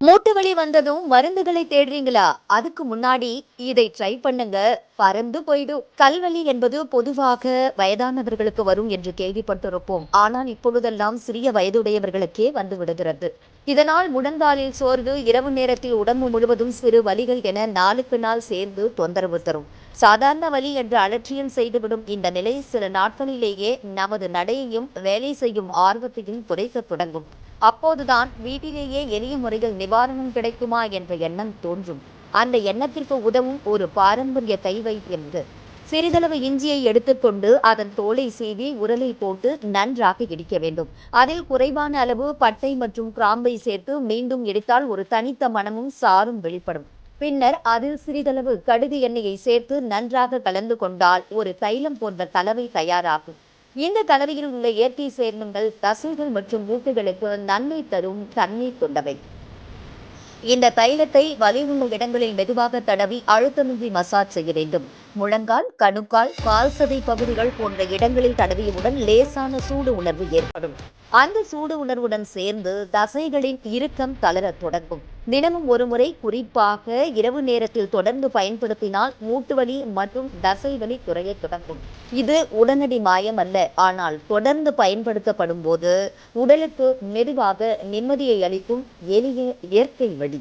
மூட்டு வலி வந்ததும் மருந்துகளை தேடுறீங்களா? அதுக்கு முன்னாடி இதை ட்ரை பண்ணுங்க. பறந்து போயிடும். கல்வலி என்பது பொதுவாக வயதானவர்களுக்கு வரும் என்று கேள்விப்பட்டிருப்போம். ஆனால் இப்பொழுதெல்லாம் சிறிய வயதுடையவர்களுக்கே வந்து விடுகிறது. இதனால் முடந்தாளில் சோர்வு இரவு நேரத்தில் உடம்பு முழுவதும் சிறு வலிகள் என நாளுக்கு நாள் சேர்ந்து தொந்தரவு தரும். சாதாரண வலி என்று அலட்சியம் செய்துவிடும் இந்த நிலை சில நாட்களிலேயே நமது நடையையும் வேலை செய்யும் ஆர்வத்தையும் குறைக்க தொடங்கும். அப்போதுதான் வீட்டிலேயே எளிய முறையில் நிவாரணம் கிடைக்குமா என்ற எண்ணம் தோன்றும். அந்த எண்ணத்திற்கு உதவும் ஒரு பாரம்பரிய தைவை என்று சிறிதளவு இஞ்சியை எடுத்துக்கொண்டு அதன் தோலை சீவி உரலை போட்டு நன்றாக இடிக்க வேண்டும். அதில் குறைவான அளவு பட்டை மற்றும் கிராம்பை சேர்த்து மீண்டும் இடித்தால் ஒரு தனித்த மனமும் சாரும் வெளிப்படும். பின்னர் அதில் சிறிதளவு கடுகு எண்ணெயை சேர்த்து நன்றாக கலந்து கொண்டால் ஒரு தைலம் போன்ற கலவை தயாராகும். இந்த கலவையில் உள்ள இயற்கை சேர்மங்கள் தசைகள் மற்றும் மூட்டுகளுக்கு நன்மை தரும் தன்மை கொண்டவை. இந்த தைலத்தை வலி உள்ள இடங்களில் மெதுவாக தடவி அழுத்தமின்றி மசாஜ் செய்ய வேண்டும். முழங்கால் கணுக்கால் கால் சதை பகுதிகள் போன்ற இடங்களில் தடவியவுடன் லேசான சூடு உணர்வு ஏற்படும். அந்த சூடு உணர்வுடன் சேர்ந்து தசைகளின் இறுக்கம் தளரத் தொடங்கும். தினமும் ஒரு முறை குறிப்பாக இரவு நேரத்தில் தொடர்ந்து பயன்படுத்தினால் மூட்டு வலி மற்றும் தசை வலி குறைய தொடங்கும். இது உடனடி மாயம் அல்ல. ஆனால் தொடர்ந்து பயன்படுத்தப்படும் போது உடலுக்கு மெதுவாக நிம்மதியை அளிக்கும் எளிய இயற்கை வழி.